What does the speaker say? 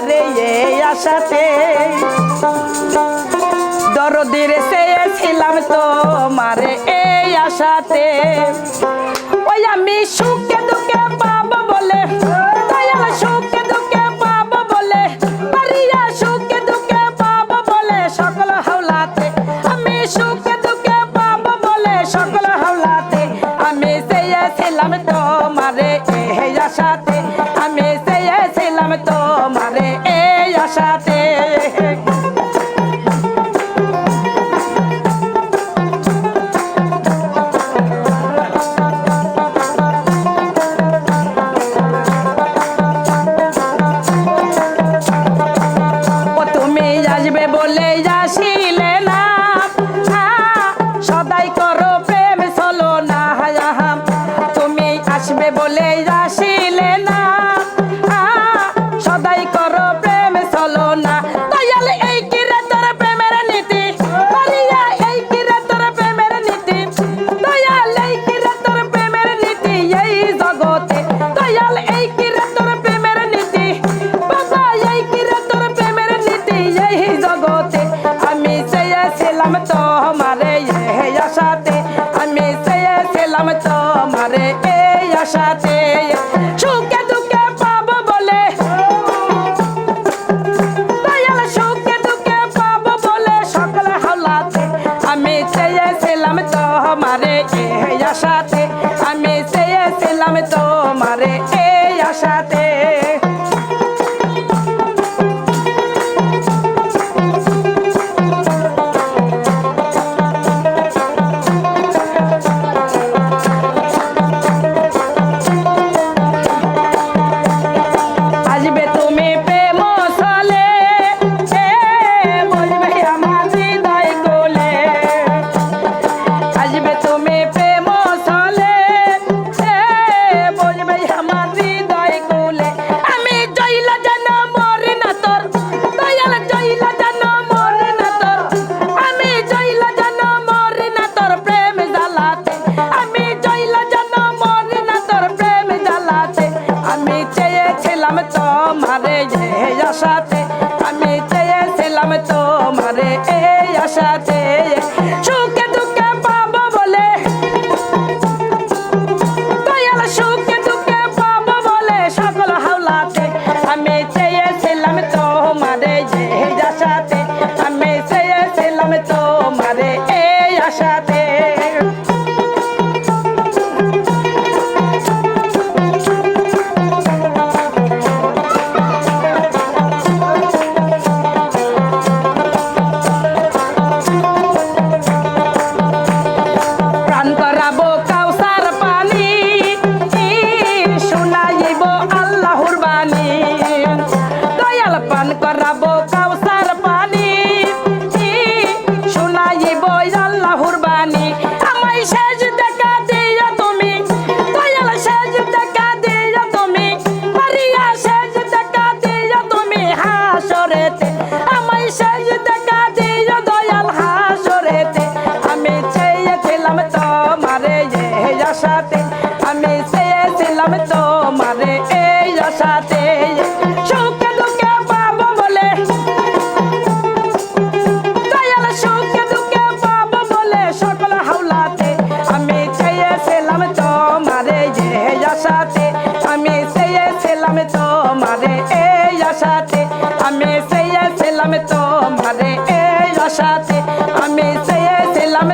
তারে আশাতে দরদির চেয়েছিলাম তোমার এই আশাতে। ওই আমি সুখে বলে আসিলে না এই আশাতে আমি চেয়েছিলাম তোমারে, এই আশাতে। সুখে দুঃখে পাবো বলে। দয়াল, সুখে দুঃখে পাবো বলে সকল হাওলাতে আমি চেয়েছিলাম তোমারে, এই আশাতে আমি চেয়েছিলাম তোমারে আশাতে সুখে দুঃখে পাব বলে। দয়াল, সুখে দুঃখে পাব বলে। সকল হাওলাতে আমি চেয়েছিলাম তোমারে যে আশাতে আমি চেয়েছিলাম এই আশাতে। আশাতে আমি চেয়েছিলাম তোমারে এই আমি চেয়েছিলাম তোমারে এই আশাতে, আমি চেয়েছিলাম তোমারে এই আশাতে। আমি চেয়েছিলাম আমি চেয়েছিলাম